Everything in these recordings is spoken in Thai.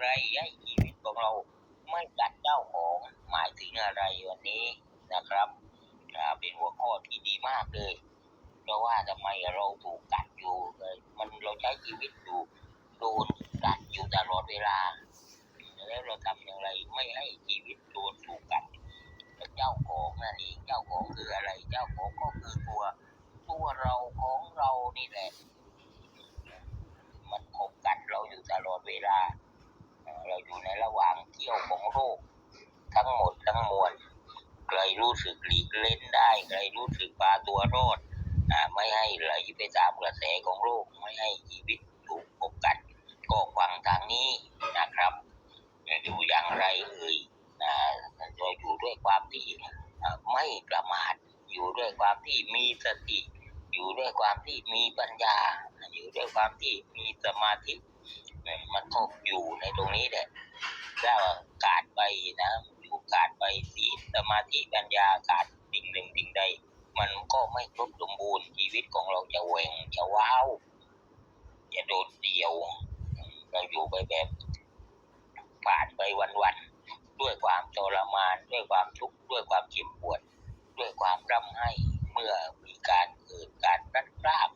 ไรให้ชีวิตของเราไม่กัดเจ้าของหมายถึงอะไรวันนี้นะครับเป็นหัวข้อที่ดีมากเลย เพราะว่าทำไมเราถูกกัดอยู่เลย มันเราใช้ชีวิตอยู่โดนกัดอยู่ตลอดเวลา แล้วเราทำอย่างไรไม่ให้ชีวิตโดนถูกกัดเจ้าของนั่นเองเจ้าของคืออะไร เจ้าของก็คือตัวตัวเราของเรานี่แหละ มันคบกัดเราอยู่ตลอดเวลา เราอยู่ในระหว่างเที่ยวของโลกทั้งหมดทั้งมวลใครรู้สึกหลีกเล่นได้ใครรู้สึกปาตัวรอดอ่าไม่ให้ไหลไปตามกระแสของโลกไม่ให้ชีวิตถูกคบกัดก็ฟังทางนี้นะครับอยู่อย่างไรเอ่ยอ่าเราอยู่ด้วยความที่ไม่ประมาทอยู่ด้วยความที่มีสติ อยู่ด้วยความที่มีปัญญา อยู่ด้วยความที่มีสมาธิ เนี่ยมันก็อยู่ในตรงนี้แหละถ้าขาดไปนะอยู่ขาดไปศีสมาธิปัญญาขาดสิ่งหนึ่งสิ่งใด มันก็ไม่ครบสมบูรณ์ชีวิตของเราจะแหวงจะว้าวจะโดดเดี่ยว เราอยู่ไปแบบผ่านไปวันๆด้วยความทรมาน ด้วยความทุกข์ด้วยความเจ็บปวด ด้วยความร่ำไห้เมื่อมีการเกิดการรัดราบ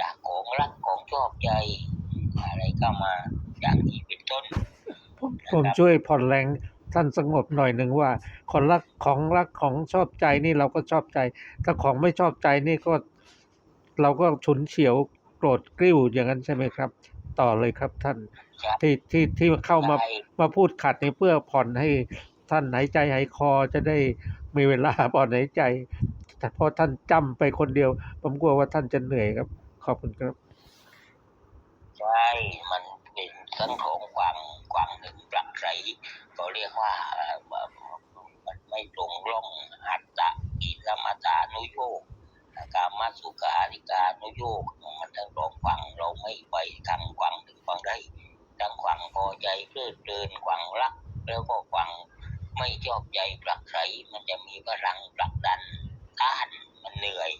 จากของรักของชอบใจ อะไรเข้ามาอย่างที่เป็นต้น ผมผมช่วยผ่อนแรงท่านสงบหน่อยหนึ่งว่าคนรักของรักของชอบใจนี่เราก็ชอบใจ ถ้าของไม่ชอบใจนี่ก็เราก็ฉุนเฉียวโกรธกริ้วอย่างนั้นใช่ไหมครับ ต่อเลยครับท่านครับที่ที่ที่เข้ามาใช่มาพูดขัดนี่เพื่อผ่อนให้ท่านหายใจหายคอจะได้มีเวลาผ่อนหายใจ แต่เพราะท่านจำไปคนเดียว ผมกลัวว่าท่านจะเหนื่อยครับ ขอบคุณครับใช่มันเป็นเรื่องของความความ หนึ่งปรักใสก็เรียกว่ามันไม่ตรงร่องหัตตะกิลมัตานุโยกกามาสุขาริกานุโยกมันทั้งสองฝั่งเราไม่ไปทางฝั่งหนึ่งฝั่งใดทั้งฝั่งพอใจเพลิดเพลินฝั่งรัก แล้วก็ฝั่งไม่ชอบใจปรักใสมันจะมีพลังผลักดันต้านมันเหนื่อย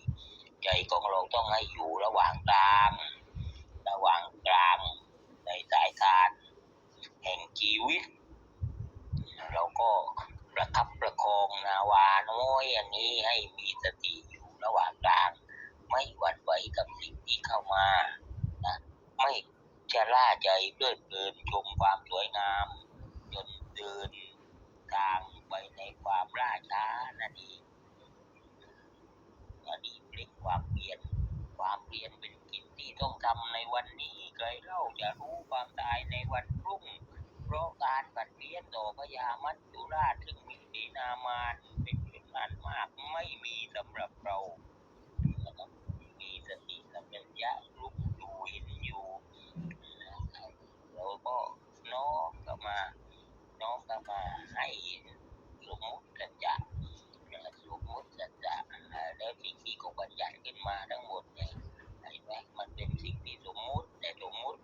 ใจของเราต้องให้อยู่ระหว่างกลาง ระหว่างกลางในสายทาน แห่งชีวิตเราก็ประคับประคองนาวาน้อยอย่างนี้ให้มีสติอยู่ระหว่างกลาง ไม่หวั่นไหวกับสิ่งที่เข้ามานะไม่ชะล่าใจเพลิดเพลินชมความสวยงาม จนเดินทางไปในความล่าช้านั่นเองอันนี้เป็นความเปลี่ยนความเปลี่ยนเป็นกิจที่ต้องทำในวันนี้ใครเล่าจะรู้ความตายในวันพรุ่ง เพราะการผัดเปลี่ยต่อพญามัจจุราชซึ่งมีสีนามานเป็นจำนวนมากไม่มีสำหรับเรานะครับมีสติสัมปชัญญะรู้อยู่เห็นอยู่นะครับเราก็น้อมเข้ามาน้อมเข้ามาให้สมมุติสัจจะนะสมมุติสัจจะแล้วสิ่งที่เขาบัญญัติขึ้นมาทั้งหมดเนี่ยเห็นไหมมันเป็นสิ่งที่สมมุติแต่สมมุติ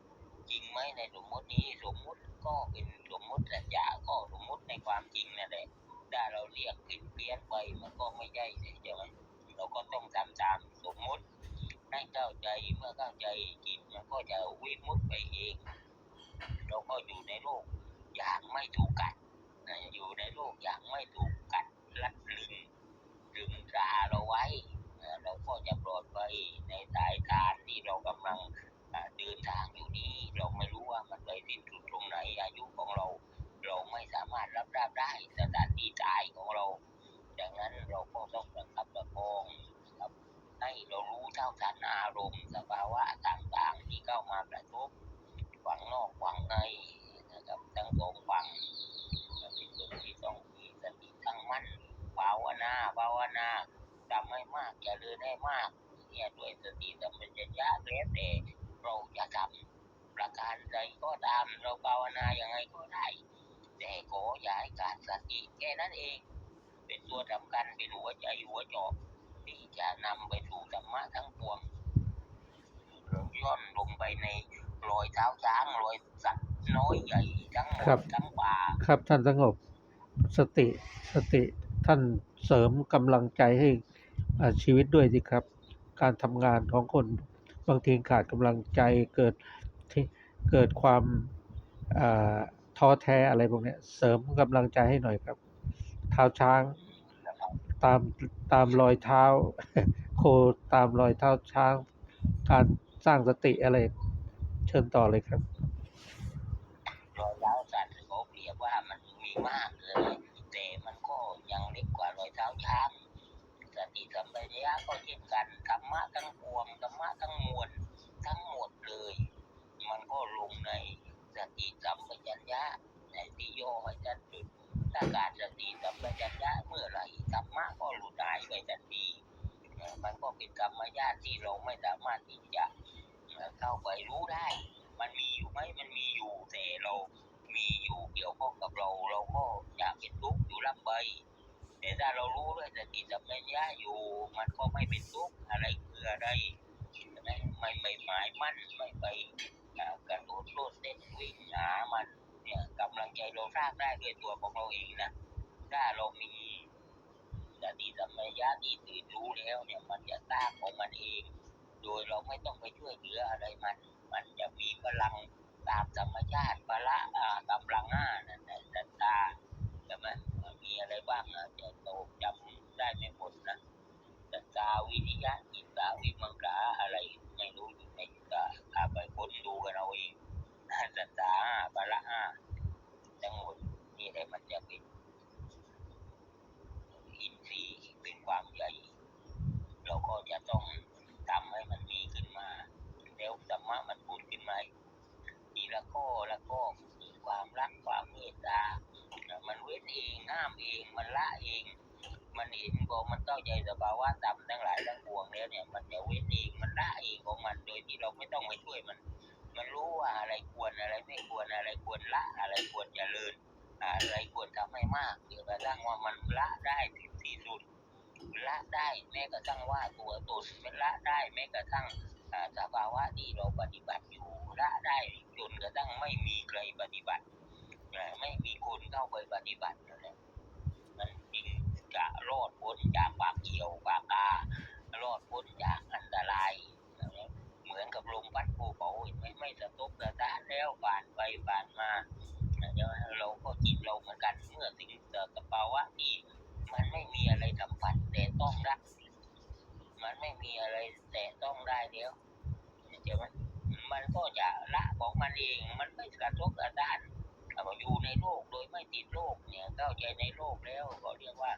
จริงไหมในสมมตินี้สมมุติ ก็เป็นสมมุติสัญญาก็สมมุติในความจริงนั่นแหละถ้าเราเรียกผิดเพี้ยนไปมันก็ไม่ใช่ใช่ไหมเราก็ต้องทำตามสมมุติให้เข้าใจเมื่อเข้าใจจิตมันก็จะวิมุตไปเอง เราก็อยู่ในโลกอย่างไม่ถูกกัดนอยู่ในโลกอย่างไม่ถูกกัดลัดลึงดึงตราเราไว้นะเราก็จะปลอดภัยในสายทานที่เรากำลัง อ่าเดินทางอยู่นี้เราไม่รู้ว่ามันไปสิ้นสุดตรงไหนอายุของเรา เราไม่สามารถรับรับได้สถานที่ตายของเรา ดังนั้นเราก็ต้องประคับประคองครับให้เรารู้เท่าทันอารมณ์สภาวะต่างๆ ที่เข้ามากระทบฝั่งนอกฝั่งในนะครับทั้งสองฝั่งเป็นคนที่ต้องมีสติตั้งมั่นภาวนาภาวนาทำให้มากเจริญให้มากเนี่ยด้วยสติสัมปชัญญะแล้วแต่ เราจะทำประการใดก็ตามเราภาวนาอย่างไรก็ได้ แต่ขออย่าให้ขาดสติแค่ นั้นเอง เป็นตัวสำคัญเป็นหัวใจหัวจอบที่จะนำไปสู่ธรรมะทั้งปวงเราย่อนลงไปในรอยเท้าช้างรอยสัตว์น้อยใหญ่ทั้งหมครัดบทั้งป่าครับท่านสงบสติสติท่านเสริมกำลังใจให้อ่าชีวิตด้วยสิครับ การทำงานของคนบางทีขาดกำลังใจเกิดที่เกิดความอ่าท้อแท้อะไรพวกเนี้ยเสริมกำลังใจให้หน่อยครับเท้าช้าง ตามตามรอยเท้า โคตามรอยเท้าช้าง การสร้างสติอะไร เชิญต่อเลยครับรอยเท้าสัตว์เขาเปรียบว่ามันมีมากเลยแต่มันก็ยังเล็กกว่ารอยเท้าช้างสติสัมปชัญญะก็เช่นกันธรรมะทั้งปวงธรรมะทั้งมวลทั้งหมดเลย มันก็ลงในสติสัมปชัญญะในที่ย่อให้ชัดจุด ถ้าการสติสัมปชัญญะเมื่อไหร่ธรรมะก็หลุดหายไปทันทีมันก็เป็นธรรมญาติที่เราไม่สามารถที่จะเข้าไปรู้ได้ มันมีอยู่ไหมมันมีอยู่แต่เรา มีอยู่เกี่ยวข้องกับเรา เราก็อยากเป็นทุกข์อยู่รับไปแต่ถ้าเรารู้ด้วยสติสัมปชัญญะอยู่ มันก็ไม่เป็นทุกข์อะไรคืออะไรไม่ไม่หมายมั่นไม่ไปอ่ากระโดดโลดเต้นวิ่งหามัน เนี่ยกำลังใจเราสร้างได้ด้วยตัวของเราเองนะถ้าเรามีสติสัมปชัญญะที่ตื่นรู้แล้วเนี่ย มันจะสร้างของมันเอง โดยเราไม่ต้องไปช่วยเหลืออะไรมัน มันจะมีพลังตามธรรมชาติพละอ่ากำลังห้านั่นแหละศรัทธาใช่ไหมมันมีอะไรบ้างอะจะโตจำได้ไม่หมดนะศรัทธาวิริยะจิตตาวิมังกาอะไรไม่รู้อยู่ในจิตตาอาไปค้นดูกันเอาเองศรัทธาห้าพละห้าทั้งหมดนี่แหละมันจะเป็นอินทรีย์เป็นความใหญ่ เราก็จะ ต้องทำให้มันมีขึ้นมา แล้วธรรมะมันพูดขึ้นมาทีละข้อละข้อคือความรักความเมตตา มันเว้นเองห้ามเองมันละเอง มันเห็นพอมันเข้าใจสภาวะต่ำทั้งหลายทั้งปวงแล้วเนี่ย มันจะเว้นเองมันละเองของมันโดยที่เราไม่ต้องไปช่วยมัน มันรู้ว่าอะไรควรอะไรไม่ควรอะไรควรละอะไรควรเจริญอะไรควรทำให้มากจนกระทั่งว่ามันละได้ที่สุด ละได้แม้กระทั่งว่าตัวตนมันละได้แม้กระทั่งสภาวะที่เราปฏิบัติอยู่ละได้จนกระทั่งไม่มีใครปฏิบัติอ่ไม่มีคนเข้าไปปฏิบัตินั่นแหละมันจึงจะรอดพ้นจากปากเกี่ยวปากการอดพ้นจากอันตรายเหมือนกับลมพัดภูเขาไหมไม่สะทกสะท้านแล้วผ่านไปผ่านมาเดี๋ยวเราก็จิตเราเหมือนกันเมื่อถึงสภาวะที่ มันไม่มีอะไรสัมผัสแต่ต้องรักมันไม่มีอะไรแต่ต้องได้เดียวใช่ไหมมันก็จะละของมันเอง มันไม่กระทบกระด้านอยู่ในโลกโดยไม่ติดโลกเนี่ยเข้าใจในโลกแล้วก็เรียกว่า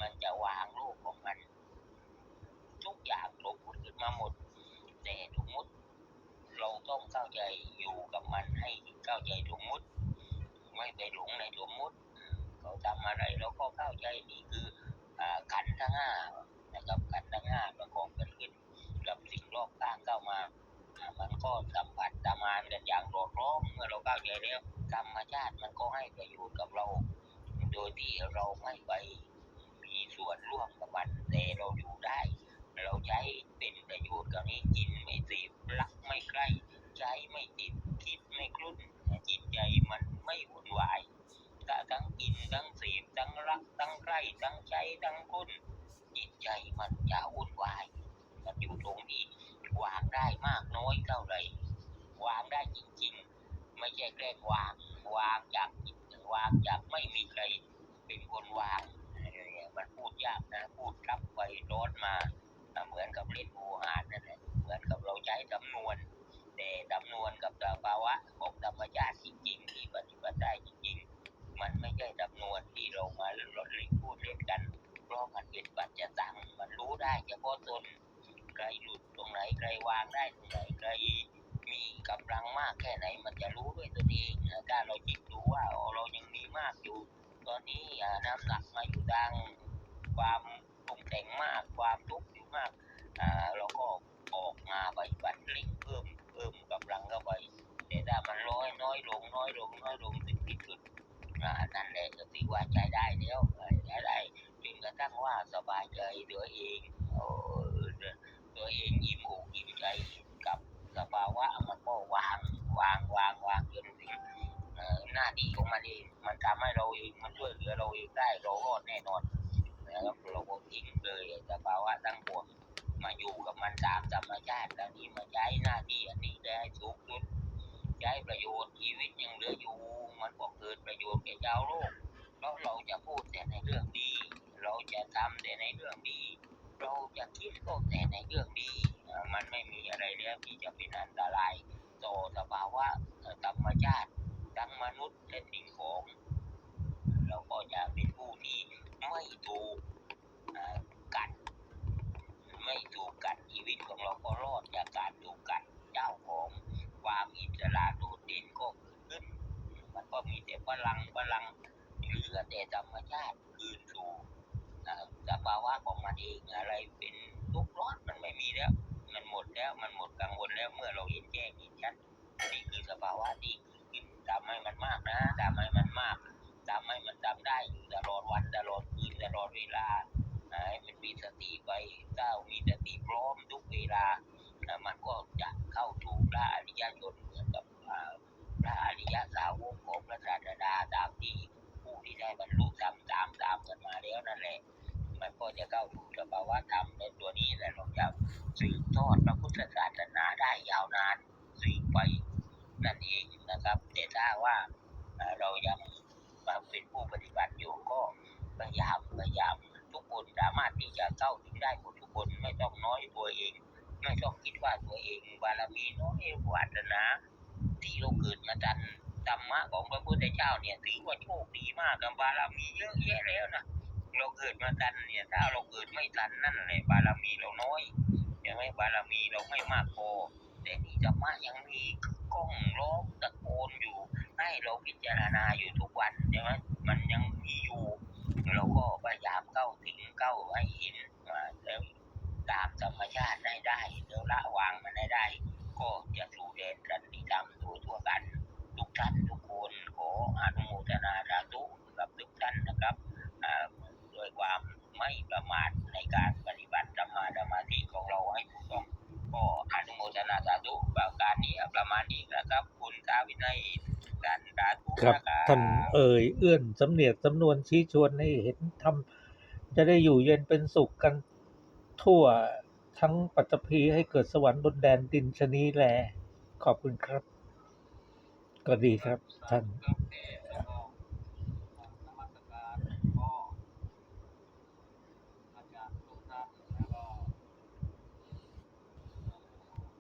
มันจะวางโลกของมัน ทุกอย่างสมมติขึ้นมาหมด แต่สมมติเราต้องเข้าใจอยู่กับมันให้เข้าใจสมมติ ไม่ไปหลงในสมมติ ทำอะไรเราก็เข้าใจนี่คือขันทั้งห้านะครับขันทั้งห้าประกอบกันขึ้นกับสิ่งรอบข้างเข้ามา มันก็สัมผัสตามานกันอย่างโดดร้องเมื่อเราเข้าใจแล้วธรรมชาติมันก็ให้ประโยชน์กับเรา โดยที่เราไม่ไปมีส่วนร่วมกับมันแต่เราอยู่ได้ เราใช้เป็นประโยชน์กับนี้กินไม่เสพรักไม่ใกล้ใช้ไม่ติดคิดไม่คลุ้นจิตใจมันไม่วุ่นวาย ถ้าทั้งกินทั้งเสพทั้งรักทั้งใกล้ทั้งใช้ทั้งคุ้นจิตใจมันจะวุ่นวาย มันอยู่ตรงนี้วางได้มากน้อยเท่าไหร่วางได้จริง ๆ ไม่ใช่แกล้งวางวางจากจิตวางจากไม่มีใครเป็นคนวางมันพูดยากนะพูดรับไปร้อนมาเหมือนกับเล่นโอหารนั่นแหละเหมือนกับเราใช้จำนวนแต่จำนวนกับสภาวะของธรรมชาติจริงๆที่ปฏิบัติได้จริง มันไม่ใช่จำนวนที่เรามาลดเล่นพูดเล่นกันเพราะมันเป็นปัจจตังมันรู้ได้เฉพาะตนใครหลุดตรงไหนใครวางได้ตรงไหนใครมีกำลังมากแค่ไหนมันจะรู้ด้วยตัวเองถ้าเราจิตรู้ว่าเรายังมีมากอยู่ ตอนนี้น้ำหนักมาอยู่ดังความปรุงแต่งมากความทุกข์อยู่มากเราก็ออกมาปบัติเร่งเพิ่มเพิ่มกำลังเข้า ว่าใช้ได้แล้วอ่อใช้ได้จนกระทั่งว่าสบายใจตัวเองตัวเองยิ้มอกยิ้มใจกับสภาวะมันก็วางวางวางวางจนถึงหน้าที่ของมันเองมันทำให้เราเองมันช่วยเหลือเราเองได้เรารอดแน่นอนนะครับเราก็ทิ้งเลยสภาวะทั้งปวงมาอยู่กับมันตามธรรมชาติแล้วนี้มาใช้หน้าที่อันนี้ได้ให้สูงสุดใช้ประโยชน์ชีวิตยังเหลืออยู่ มันก็เกิดประโยชน์แก่ชาวโลก แล้วเราจะพูดแต่ในเรื่องดีเราจะทำแต่ในเรื่องดีเราจะคิดก็แต่ในเรื่องดีเอ่อมันไม่มีอะไรแล้วที่จะเป็นอันตรายต่อสภาวะธรรมชาติทั้งมนุษย์และสิ่งของเราก็จะเป็นผู้ที่ไม่ถูกกัดไม่ถูกกัดชีวิตของเราก็รอดจากการถูกกัดเจ้าของความอิสระโดดเด่นก็เกิดขึ้น มันก็มีแต่พลังพลัง เหลือแต่ธรรมชาติคืนสู่เอ่อสภาวะของมันเองอะไรเป็นทุกข์ร้อนมันไม่มีแล้ว มันหมดแล้วมันหมดกังวลแล้วเมื่อเราเห็นแจ้งเห็นชัดนี่คือสภาวะที่เกิดขึ้นทำให้มันมากนะทำให้มันมากทำให้มันทำได้อยู่ตลอดวันตลอดคืนตลอดเวลา ให้มันมีสติไปถ้ามีสติพร้อมทุกเวลาเอ่อมันก็จะเข้าถูกพระอริยชนเหมือนกับอ่าพระอริยสาวกของพระศาสดาตามที่ผู้ที่ได้ บรรลุธรรมตามตามกันมาแล้วนั่นแหละมันก็จะเข้าถูกสภาวะธรรมในตัวนี้แหละเราจะสืบทอดพระพุทธศาสนาได้ยาวนานสืบไปนั่นเองนะครับแต่ถ้าว่าเรายังมาเป็นผู้ปฏิบัติอยู่ก็พยายามพยายามทุกคนสามารถที่จะเข้าถึงได้หมดทุกคนไม่ต้องน้อยตัวเอง ไม่ต้องคิดว่าตัวเองบารมีน้อยวาสนาที่เราเกิดมาทัน ธรรมะของพระพุทธเจ้าเนี่ยถือว่าโชคดีมากกับบารมีเยอะแยะแล้วนะเราเกิดมาทันเนี่ยถ้าเราเกิดไม่ทันนั่นแหละบารมีเราน้อยใช่ไหมบารมีเราไม่มากพอแต่นี่ธรรมะยังมีกล้องร้อตะโกนอยู่ให้เราพิจารณาอยู่ทุกวันใช่ไหมมันยังมีอยู่ เราก็พยายามเข้าถึงเข้าให้เห็นว่าแล้วตามธรรมชาติได้ได้แล้วละวางมันได้ได้ ก็จะสู่แดนสันติธรรมโดยทั่วกัน ทุกท่านทุกคนขออนุโมทนาสาธุกับทุกท่านนะครับอ่าด้วยความไม่ประมาทในการปฏิบัติธรรมาธรรมาธิของเราให้ถูกต้องก็อนุโมทนาสาธุประการนี้ประมาณนี้นะครับ คุณกาวินัยการสาธุ ครับ นะครับ ท่าน เอ่ยเอื้อนสำเนียกสำนวนชี้ชวนให้เห็นทำจะได้อยู่เย็นเป็นสุขกันทั่วทั้งปัตภีให้เกิดสวรรค์บนแดนดินชะนีแล ขอบคุณครับ ก็ดีครับท่าน